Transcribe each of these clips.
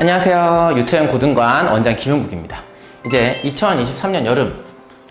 안녕하세요. 유튜브 고등관 원장 김용국입니다. 이제 2023년 여름,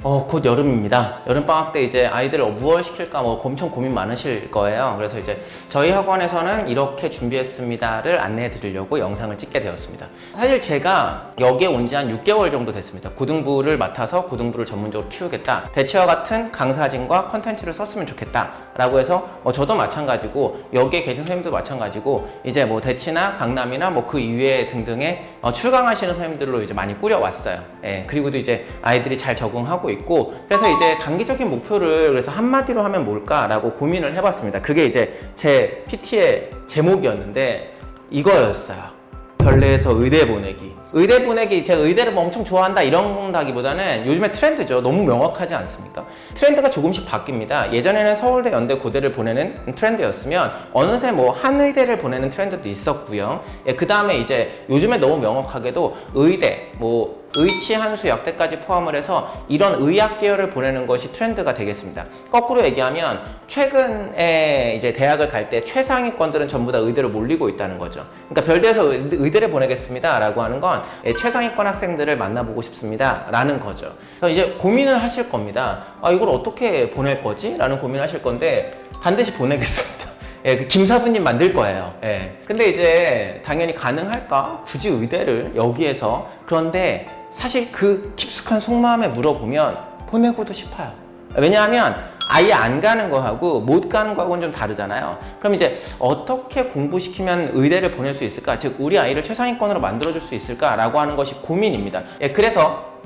어, 곧 여름입니다. 여름방학 때 이제 아이들을 무얼 시킬까 뭐 엄청 고민 많으실 거예요. 그래서 이제 저희 학원에서는 이렇게 준비했습니다를 안내해 드리려고 영상을 찍게 되었습니다. 사실 제가 여기에 온 지 한 6개월 정도 됐습니다. 고등부를 맡아서 고등부를 전문적으로 키우겠다. 대체와 같은 강사진과 컨텐츠를 썼으면 좋겠다. 라고 해서 어, 저도 마찬가지고 여기에 계신 선생님도 마찬가지고 이제 뭐 대치나 강남이나 뭐 그 이외 등등의 어, 출강하시는 선생님들로 이제 많이 꾸려왔어요. 예, 그리고 또 이제 아이들이 잘 적응하고 있고 그래서 이제 단기적인 목표를 그래서 한마디로 하면 뭘까라고 고민을 해봤습니다. 그게 이제 제 PT의 제목이었는데 이거였어요. 별내에서 의대 보내기. 의대 보내기, 제가 의대를 뭐 엄청 좋아한다 이런다기보다는 요즘에 트렌드죠. 너무 명확하지 않습니까? 트렌드가 조금씩 바뀝니다. 예전에는 서울대, 연대, 고대를 보내는 트렌드였으면 어느새 뭐 한의대를 보내는 트렌드도 있었고요. 예, 그 다음에 이제 요즘에 너무 명확하게도 의대, 뭐 의치, 한수, 역대까지 포함을 해서 이런 의학 계열을 보내는 것이 트렌드가 되겠습니다. 거꾸로 얘기하면 최근에 이제 대학을 갈 때 최상위권들은 전부 다 의대로 몰리고 있다는 거죠. 그러니까 별대에서 의- 의대를 보내겠습니다. 라고 하는 건 예, 최상위권 학생들을 만나보고 싶습니다. 라는 거죠. 그래서 이제 고민을 하실 겁니다. 아, 이걸 어떻게 보낼 거지? 라는 고민을 하실 건데 반드시 보내겠습니다. 예, 그 김사부님 만들 거예요. 예. 근데 이제 당연히 가능할까? 굳이 의대를 여기에서. 그런데 사실 그 깊숙한 속마음에 물어보면 보내고도 싶어요. 왜냐하면 아예 안 가는 거하고 못 가는 거하고는 좀 다르잖아요. 그럼 이제 어떻게 공부시키면 의대를 보낼 수 있을까? 즉, 우리 아이를 최상위권으로 만들어줄 수 있을까라고 하는 것이 고민입니다. 예, 그래서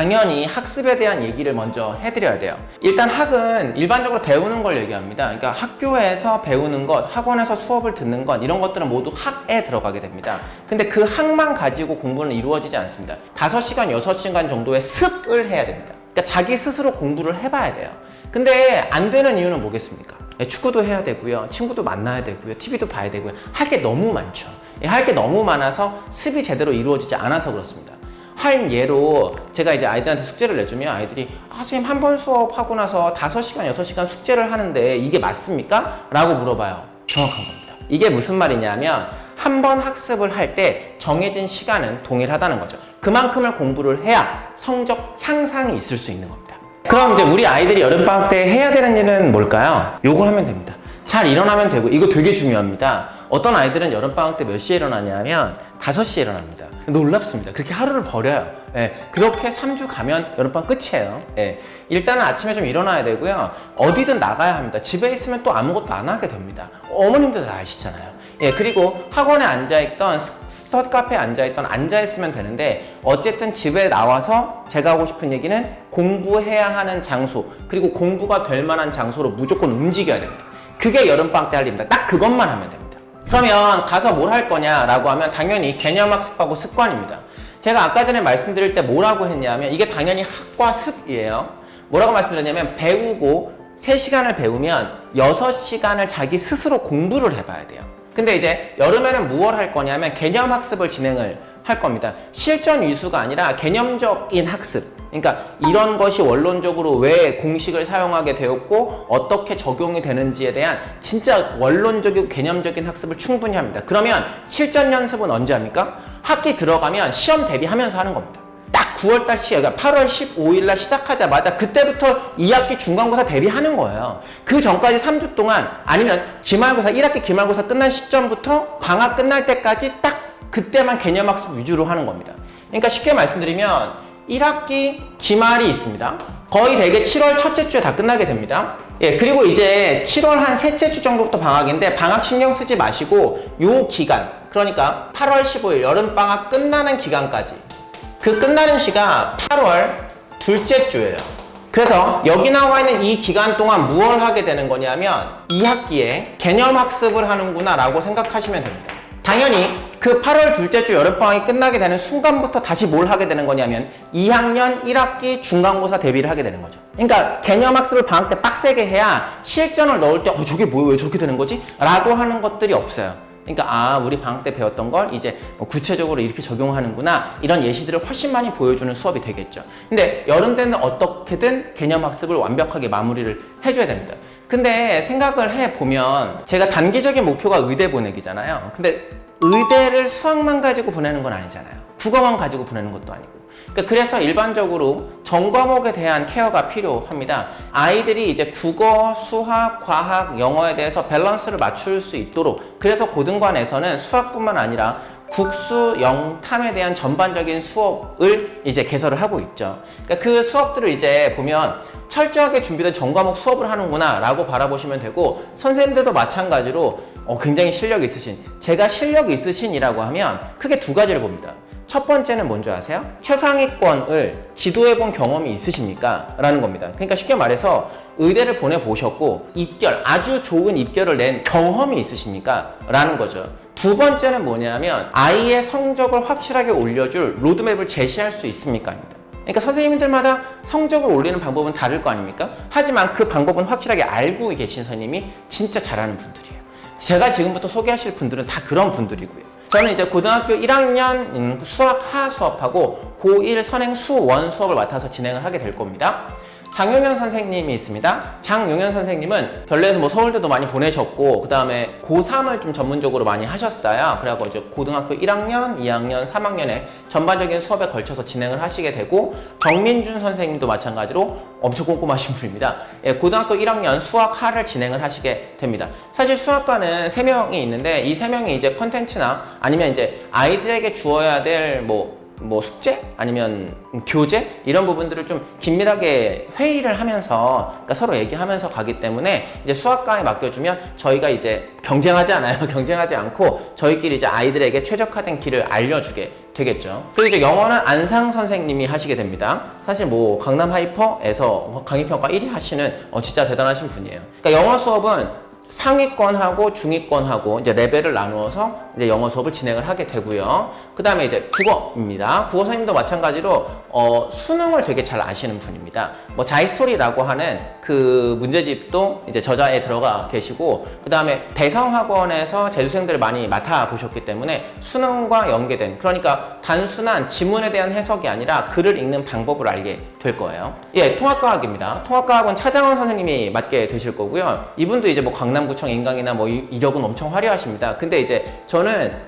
당연히 학습에 대한 얘기를 먼저 해드려야 돼요. 일단 학은 일반적으로 배우는 걸 얘기합니다. 그러니까 학교에서 배우는 것, 학원에서 수업을 듣는 것, 이런 것들은 모두 학에 들어가게 됩니다. 근데 그 학만 가지고 공부는 이루어지지 않습니다. 5시간, 6시간 정도의 습을 해야 됩니다. 그러니까 자기 스스로 공부를 해봐야 돼요. 근데 안 되는 이유는 뭐겠습니까? 예, 축구도 해야 되고요. 친구도 만나야 되고요. TV도 봐야 되고요. 할 게 너무 많죠. 할 게 너무 많아서 습이 제대로 이루어지지 않아서 그렇습니다. 한 예로 제가 이제 아이들한테 숙제를 내주면 아이들이 아 선생님 한 번 수업하고 나서 5시간, 6시간 숙제를 하는데 이게 맞습니까? 라고 물어봐요. 정확한 겁니다. 이게 무슨 말이냐면 한 번 학습을 할 때 정해진 시간은 동일하다는 거죠. 그만큼을 공부를 해야 성적 향상이 있을 수 있는 겁니다. 그럼 이제 우리 아이들이 여름방학 때 해야 되는 일은 뭘까요? 요걸 하면 됩니다. 잘 일어나면 되고 이거 되게 중요합니다. 어떤 아이들은 여름방학 때 몇 시에 일어나냐면 5시에 일어납니다. 놀랍습니다. 그렇게 하루를 버려요. 예, 그렇게 3주 가면 여름방학 끝이에요. 예, 일단은 아침에 좀 일어나야 되고요. 어디든 나가야 합니다. 집에 있으면 또 아무것도 안 하게 됩니다. 어머님들 다 아시잖아요. 예, 그리고 학원에 앉아있던 스터디 카페에 앉아있던 앉아있으면 되는데 어쨌든 집에 나와서 제가 하고 싶은 얘기는 공부해야 하는 장소 그리고 공부가 될 만한 장소로 무조건 움직여야 됩니다. 그게 여름방학 때할 일입니다. 딱 그것만 하면 됩니다. 그러면 가서 뭘 할 거냐라고 하면 당연히 개념 학습하고 습관입니다. 제가 아까 전에 말씀드릴 때 뭐라고 했냐면 이게 당연히 학과 습이에요. 뭐라고 말씀드렸냐면 배우고 3시간을 배우면 6시간을 자기 스스로 공부를 해봐야 돼요. 근데 이제 여름에는 무엇 할 거냐면 개념 학습을 진행을 할 겁니다. 실전 위수가 아니라 개념적인 학습. 그러니까 이런 것이 원론적으로 왜 공식을 사용하게 되었고 어떻게 적용이 되는지에 대한 진짜 원론적이고 개념적인 학습을 충분히 합니다. 그러면 실전 연습은 언제 합니까? 학기 들어가면 시험 대비하면서 하는 겁니다. 딱 9월달 시, 그러니까 8월 15일날 시작하자마자 그때부터 2학기 중간고사 대비하는 거예요. 그 전까지 3주 동안 아니면 기말고사, 1학기 기말고사 끝난 시점부터 방학 끝날 때까지 딱 그때만 개념학습 위주로 하는 겁니다. 그러니까 쉽게 말씀드리면 1학기 기말이 있습니다. 거의 대개 7월 첫째 주에 다 끝나게 됩니다. 예, 그리고 이제 7월 한 셋째 주 정도부터 방학인데 방학 신경 쓰지 마시고 요 기간, 그러니까 8월 15일 여름방학 끝나는 기간까지 그 끝나는 시가 8월 둘째 주예요. 그래서 여기 나와 있는 이 기간 동안 무엇을 하게 되는 거냐면 2학기에 개념 학습을 하는구나 라고 생각하시면 됩니다. 당연히 그 8월 둘째 주 여름방학이 끝나게 되는 순간부터 다시 뭘 하게 되는 거냐면 2학년 1학기 중간고사 대비를 하게 되는 거죠. 그러니까 개념 학습을 방학 때 빡세게 해야 실전을 넣을 때 어, 저게 뭐야? 왜 저렇게 되는 거지? 라고 하는 것들이 없어요. 그러니까 아 우리 방학 때 배웠던 걸 이제 뭐 구체적으로 이렇게 적용하는구나 이런 예시들을 훨씬 많이 보여주는 수업이 되겠죠. 근데 여름 때는 어떻게든 개념 학습을 완벽하게 마무리를 해줘야 됩니다. 근데 생각을 해 보면 제가 단기적인 목표가 의대 보내기잖아요. 근데 의대를 수학만 가지고 보내는 건 아니잖아요. 국어만 가지고 보내는 것도 아니고. 그러니까 그래서 일반적으로 전 과목에 대한 케어가 필요합니다. 아이들이 이제 국어, 수학, 과학, 영어에 대해서 밸런스를 맞출 수 있도록 그래서 고등관에서는 수학뿐만 아니라 국수, 영탐에 대한 전반적인 수업을 이제 개설을 하고 있죠. 그러니까 그 수업들을 이제 보면 철저하게 준비된 전 과목 수업을 하는구나 라고 바라보시면 되고 선생님들도 마찬가지로 어, 굉장히 실력 있으신 제가 실력 있으신이라고 하면 크게 두 가지를 봅니다. 첫 번째는 뭔지 아세요? 최상위권을 지도해 본 경험이 있으십니까? 라는 겁니다. 그러니까 쉽게 말해서 의대를 보내보셨고 입결, 아주 좋은 입결을 낸 경험이 있으십니까? 라는 거죠. 두 번째는 뭐냐면 아이의 성적을 확실하게 올려줄 로드맵을 제시할 수 있습니까? 그러니까 선생님들마다 성적을 올리는 방법은 다를 거 아닙니까? 하지만 그 방법은 확실하게 알고 계신 선생님이 진짜 잘하는 분들이에요. 제가 지금부터 소개하실 분들은 다 그런 분들이고요. 저는 이제 고등학교 1학년 음, 수학 하 수업하고 고1 선행 수원 수업을 맡아서 진행을 하게 될 겁니다. 장용현 선생님이 있습니다. 장용현 선생님은 별내에서 뭐 서울대도 많이 보내셨고 그 다음에 고3을 좀 전문적으로 많이 하셨어요. 그래갖고 이제 고등학교 1학년, 2학년, 3학년에 전반적인 수업에 걸쳐서 진행을 하시게 되고 정민준 선생님도 마찬가지로 엄청 꼼꼼하신 분입니다. 예, 고등학교 1학년 수학하를 진행을 하시게 됩니다. 사실 수학과는 3명이 있는데 이 3명이 이제 컨텐츠나 아니면 이제 아이들에게 주어야 될뭐 뭐 숙제? 아니면 교재? 이런 부분들을 좀 긴밀하게 회의를 하면서 그러니까 서로 얘기하면서 가기 때문에 이제 수학과에 맡겨주면 저희가 이제 경쟁하지 않아요. 경쟁하지 않고 저희끼리 이제 아이들에게 최적화된 길을 알려주게 되겠죠. 그리고 이제 영어는 안상 선생님이 하시게 됩니다. 사실 뭐 강남 하이퍼에서 강의평가 1위 하시는 어, 진짜 대단하신 분이에요. 그러니까 영어 수업은 상위권하고 중위권하고 이제 레벨을 나누어서 이제 영어 수업을 진행을 하게 되고요. 그 다음에 이제 국어입니다. 국어 선생님도 마찬가지로 어, 수능을 되게 잘 아시는 분입니다. 뭐 자이스토리라고 하는 그 문제집도 이제 저자에 들어가 계시고 그 다음에 대성학원에서 재수생들을 많이 맡아 보셨기 때문에 수능과 연계된 그러니까 단순한 지문에 대한 해석이 아니라 글을 읽는 방법을 알게 될 거예요. 예, 통합과학입니다. 통합과학은 차장원 선생님이 맡게 되실 거고요. 이분도 이제 뭐 강남구청 인강이나 뭐 이- 이력은 엄청 화려하십니다. 근데 이제 저는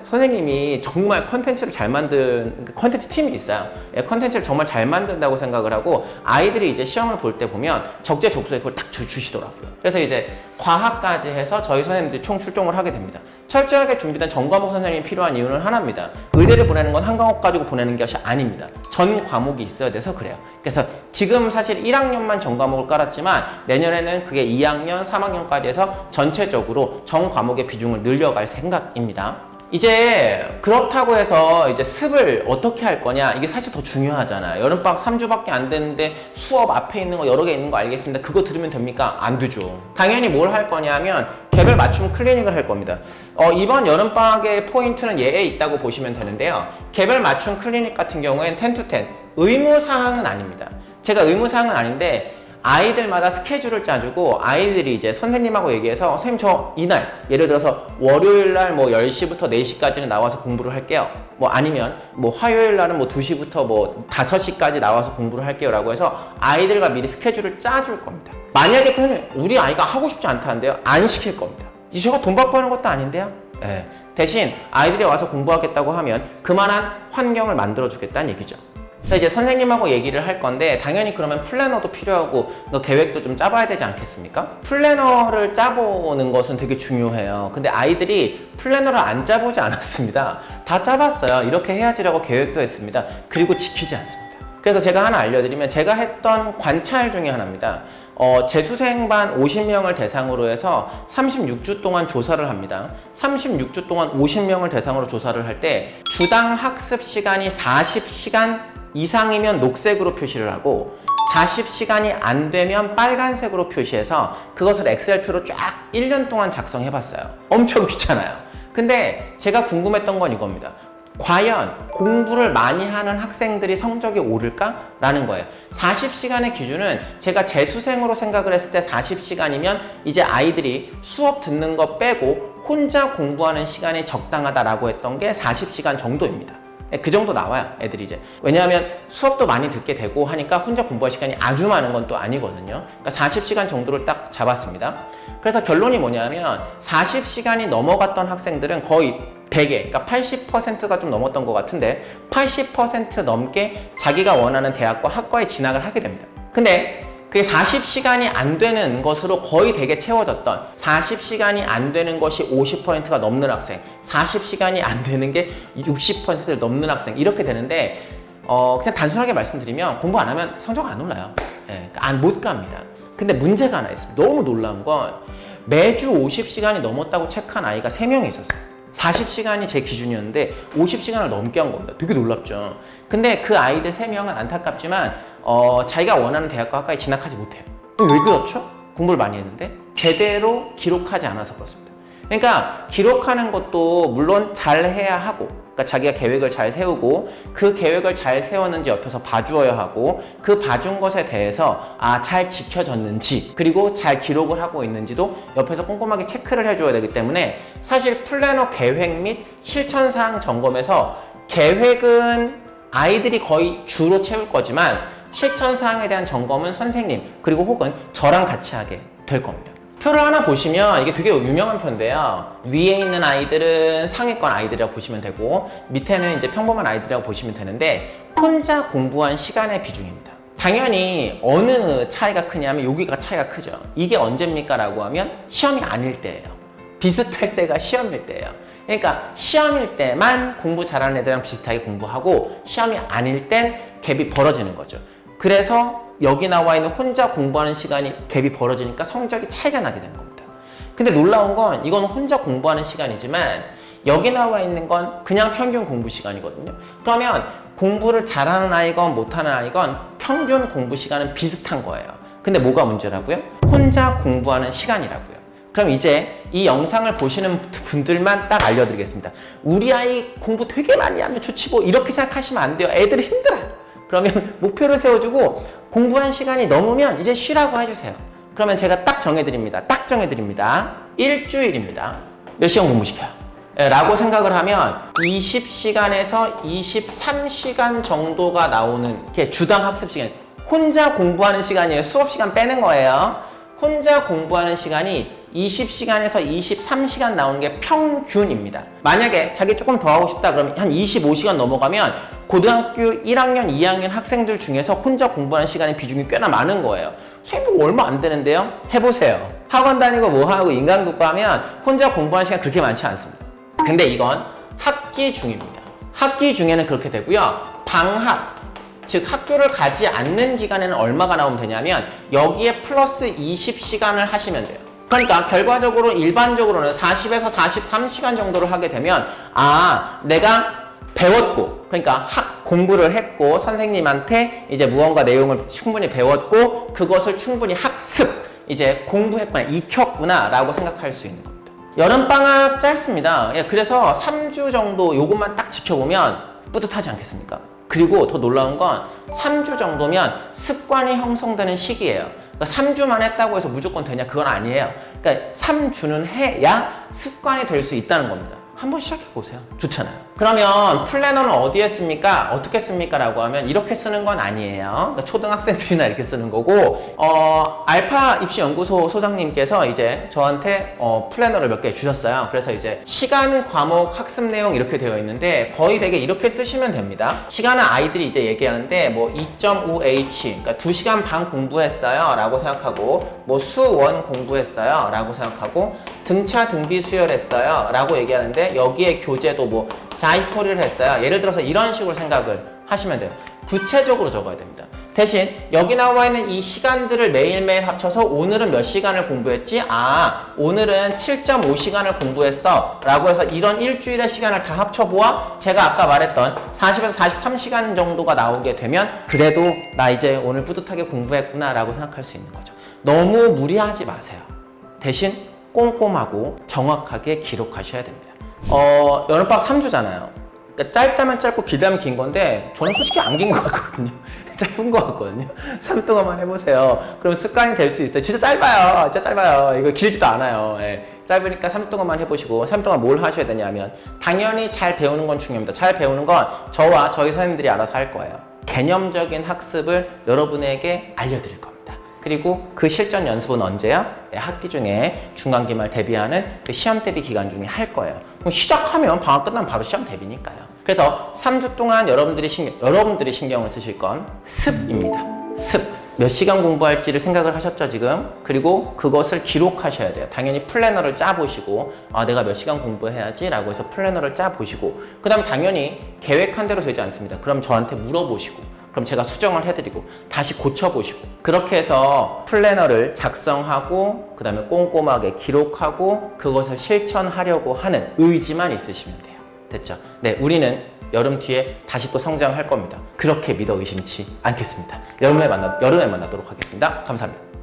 선생님이 정말 컨텐츠를 잘 만든 컨텐츠 팀이 있어요. 예, 컨텐츠를 정말 잘 만든다고 생각을 하고 아이들이 이제 시험을 볼 때 보면 적재적소에 그걸 딱 주, 주시더라고요. 그래서 이제 과학까지 해서 저희 선생님들이 총 출동을 하게 됩니다. 철저하게 준비된 전과목 선생님이 필요한 이유는 하나입니다. 의대를 보내는 건 한 과목 가지고 보내는 것이 아닙니다. 전 과목이 있어야 돼서 그래요. 그래서 지금 사실 1학년만 전 과목을 깔았지만 내년에는 그게 2학년, 3학년까지 해서 전체적으로 전 과목의 비중을 늘려갈 생각입니다. 이제 그렇다고 해서 이제 습을 어떻게 할 거냐? 이게 사실 더 중요하잖아요. 여름방학 3주밖에 안 됐는데 수업 앞에 있는 거 여러 개 있는 거 알겠습니다. 그거 들으면 됩니까? 안 되죠. 당연히 뭘 할 거냐면 개별 맞춤 클리닉을 할 겁니다. 어, 이번 여름방학의 포인트는 예에 있다고 보시면 되는데요. 개별 맞춤 클리닉 같은 경우엔 10to 10 의무사항은 아닙니다. 제가 의무사항은 아닌데 아이들마다 스케줄을 짜주고 아이들이 이제 선생님하고 얘기해서 선생님 저 이날 예를 들어서 월요일 날 뭐 10시부터 4시까지는 나와서 공부를 할게요. 뭐 아니면 뭐 화요일 날은 뭐 2시부터 뭐 5시까지 나와서 공부를 할게요 라고 해서 아이들과 미리 스케줄을 짜줄 겁니다. 만약에 선생님 우리 아이가 하고 싶지 않다는데요. 안 시킬 겁니다. 이 제가 돈 받고 하는 것도 아닌데요. 예. 대신 아이들이 와서 공부하겠다고 하면 그만한 환경을 만들어 주겠다는 얘기죠. 그래서 이제 선생님하고 얘기를 할 건데 당연히 그러면 플래너도 필요하고 너 계획도 좀 짜봐야 되지 않겠습니까? 플래너를 짜보는 것은 되게 중요해요. 근데 아이들이 플래너를 안 짜보지 않았습니다. 다 짜봤어요. 이렇게 해야지라고 계획도 했습니다. 그리고 지키지 않습니다. 그래서 제가 하나 알려드리면 제가 했던 관찰 중에 하나입니다. 어, 재수생반 50명을 대상으로 해서 36주 동안 조사를 합니다. 36주 동안 50명을 대상으로 조사를 할 때 주당 학습 시간이 40시간 이상이면 녹색으로 표시를 하고 40시간이 안 되면 빨간색으로 표시해서 그것을 엑셀표로 쫙 1년 동안 작성해 봤어요. 엄청 귀찮아요. 근데 제가 궁금했던 건 이겁니다. 과연 공부를 많이 하는 학생들이 성적이 오를까 라는 거예요. 40시간의 기준은 제가 재수생으로 생각을 했을 때 40시간이면 이제 아이들이 수업 듣는 거 빼고 혼자 공부하는 시간이 적당하다라고 했던 게 40시간 정도입니다. 네, 그 정도 나와요, 애들이 이제. 왜냐하면 수업도 많이 듣게 되고 하니까 혼자 공부할 시간이 아주 많은 건 또 아니거든요. 그러니까 40시간 정도를 딱 잡았습니다. 그래서 결론이 뭐냐면 40시간이 넘어갔던 학생들은 거의 대개, 그러니까 80%가 좀 넘었던 것 같은데 80% 넘게 자기가 원하는 대학과 학과에 진학을 하게 됩니다. 근데 그게 40시간이 안 되는 것으로 거의 대개 채워졌던 40시간이 안 되는 것이 50%가 넘는 학생, 40시간이 안 되는 게 60%를 넘는 학생 이렇게 되는데 어, 그냥 단순하게 말씀드리면 공부 안 하면 성적 안 올라요. 예, 안, 못 갑니다. 근데 문제가 하나 있습니다. 너무 놀라운 건 매주 50시간이 넘었다고 체크한 아이가 3명이 있었어요. 40시간이 제 기준이었는데 50시간을 넘게 한 겁니다. 되게 놀랍죠. 근데 그 아이들 3명은 안타깝지만 어, 자기가 원하는 대학과 학과에 진학하지 못해요. 왜 그렇죠? 공부를 많이 했는데 제대로 기록하지 않아서 그렇습니다. 그러니까 기록하는 것도 물론 잘 해야 하고 그러니까 자기가 계획을 잘 세우고 그 계획을 잘 세웠는지 옆에서 봐주어야 하고 그 봐준 것에 대해서 아 잘 지켜졌는지 그리고 잘 기록을 하고 있는지도 옆에서 꼼꼼하게 체크를 해줘야 되기 때문에 사실 플래너 계획 및 실천 사항 점검에서 계획은 아이들이 거의 주로 채울 거지만 실천 사항에 대한 점검은 선생님 그리고 혹은 저랑 같이 하게 될 겁니다. 표를 하나 보시면 이게 되게 유명한 표인데요. 위에 있는 아이들은 상위권 아이들이라고 보시면 되고 밑에는 이제 평범한 아이들이라고 보시면 되는데 혼자 공부한 시간의 비중입니다. 당연히 어느 차이가 크냐면 여기가 차이가 크죠. 이게 언제입니까? 라고 하면 시험이 아닐 때예요. 비슷할 때가 시험일 때예요. 그러니까 시험일 때만 공부 잘하는 애들이랑 비슷하게 공부하고 시험이 아닐 땐 갭이 벌어지는 거죠. 그래서 여기 나와 있는 혼자 공부하는 시간이 갭이 벌어지니까 성적이 차이가 나게 되는 겁니다. 근데 놀라운 건 이건 혼자 공부하는 시간이지만 여기 나와 있는 건 그냥 평균 공부 시간이거든요. 그러면 공부를 잘하는 아이건 못하는 아이건 평균 공부 시간은 비슷한 거예요. 근데 뭐가 문제라고요? 혼자 공부하는 시간이라고요. 그럼 이제 이 영상을 보시는 분들만 딱 알려드리겠습니다. 우리 아이 공부 되게 많이 하면 좋지 뭐 이렇게 생각하시면 안 돼요. 애들이 힘들어요. 그러면 목표를 세워주고 공부한 시간이 넘으면 이제 쉬라고 해주세요. 그러면 제가 딱 정해드립니다. 딱 정해드립니다. 일주일입니다. 몇 시간 공부시켜요? 예, 라고 생각을 하면 20시간에서 23시간 정도가 나오는 게 주당 학습 시간. 혼자 공부하는 시간이에요. 수업 시간 빼는 거예요. 혼자 공부하는 시간이 20시간에서 23시간 나오는 게 평균입니다. 만약에 자기 조금 더 하고 싶다 그러면 한 25시간 넘어가면 고등학교 1학년, 2학년 학생들 중에서 혼자 공부하는 시간의 비중이 꽤나 많은 거예요. 뭐 얼마 안 되는데요? 해보세요. 학원 다니고 뭐 하고 인간극과 하면 혼자 공부하는 시간 그렇게 많지 않습니다. 근데 이건 학기 중입니다. 학기 중에는 그렇게 되고요. 방학, 즉 학교를 가지 않는 기간에는 얼마가 나오면 되냐면 여기에 플러스 20시간을 하시면 돼요. 그러니까 결과적으로 일반적으로는 40에서 43시간 정도를 하게 되면 아 내가 배웠고 그러니까 학 공부를 했고 선생님한테 이제 무언가 내용을 충분히 배웠고 그것을 충분히 학습 이제 공부했구나 익혔구나 라고 생각할 수 있는 겁니다. 여름방학 짧습니다. 예, 그래서 3주 정도 요것만 딱 지켜보면 뿌듯하지 않겠습니까? 그리고 더 놀라운 건 3주 정도면 습관이 형성되는 시기예요. 그러니까 3주만 했다고 해서 무조건 되냐? 그건 아니에요. 그러니까 3주는 해야 습관이 될 수 있다는 겁니다. 한번 시작해 보세요. 좋잖아요. 그러면 플래너는 어디에 씁니까? 어떻게 씁니까? 라고 하면 이렇게 쓰는 건 아니에요. 그러니까 초등학생들이나 이렇게 쓰는 거고, 어, 알파 입시 연구소 소장님께서 이제 저한테 어, 플래너를 몇 개 주셨어요. 그래서 이제 시간, 과목, 학습 내용 이렇게 되어 있는데 거의 되게 이렇게 쓰시면 됩니다. 시간은 아이들이 이제 얘기하는데 뭐 2.5H, 그러니까 2시간 반 공부했어요. 라고 생각하고, 뭐 수원 공부했어요. 라고 생각하고, 등차 등비 수혈했어요. 라고 얘기하는데 여기에 교재도 뭐 자 이 스토리를 했어요. 예를 들어서 이런 식으로 생각을 하시면 돼요. 구체적으로 적어야 됩니다. 대신 여기 나와 있는 이 시간들을 매일매일 합쳐서 오늘은 몇 시간을 공부했지? 아, 오늘은 7.5시간을 공부했어. 라고 해서 이런 일주일의 시간을 다 합쳐보아 제가 아까 말했던 40에서 43시간 정도가 나오게 되면 그래도 나 이제 오늘 뿌듯하게 공부했구나 라고 생각할 수 있는 거죠. 너무 무리하지 마세요. 대신 꼼꼼하고 정확하게 기록하셔야 됩니다. 어, 여름방학 3주잖아요. 그러니까 짧다면 짧고 길다면 긴 건데 저는 솔직히 안 긴 것 같거든요. 짧은 것 같거든요. 3 동안만 해보세요. 그럼 습관이 될 수 있어요. 진짜 짧아요. 진짜 짧아요. 이거 길지도 않아요. 예. 짧으니까 3 동안만 해보시고 3 동안 뭘 하셔야 되냐면 당연히 잘 배우는 건 중요합니다. 잘 배우는 건 저와 저희 선생님들이 알아서 할 거예요. 개념적인 학습을 여러분에게 알려드릴 겁니다. 그리고 그 실전 연습은 언제요? 네, 학기 중에 중간기말 대비하는 그 시험 대비 기간 중에 할 거예요. 시작하면 방학 끝나면 바로 시험 대비니까요. 그래서 3주 동안 여러분들이 신경, 여러분들이 신경을 쓰실 건 습입니다. 습. 몇 시간 공부할지를 생각을 하셨죠, 지금? 그리고 그것을 기록하셔야 돼요. 당연히 플래너를 짜보시고, 아, 내가 몇 시간 공부해야지? 라고 해서 플래너를 짜보시고, 그 다음 당연히 계획한 대로 되지 않습니다. 그럼 저한테 물어보시고, 그럼 제가 수정을 해드리고, 다시 고쳐보시고, 그렇게 해서 플래너를 작성하고, 그 다음에 꼼꼼하게 기록하고, 그것을 실천하려고 하는 의지만 있으시면 돼요. 됐죠? 네, 우리는 여름 뒤에 다시 또 성장할 겁니다. 그렇게 믿어 의심치 않겠습니다. 여름에 만나, 여름에 만나도록 하겠습니다. 감사합니다.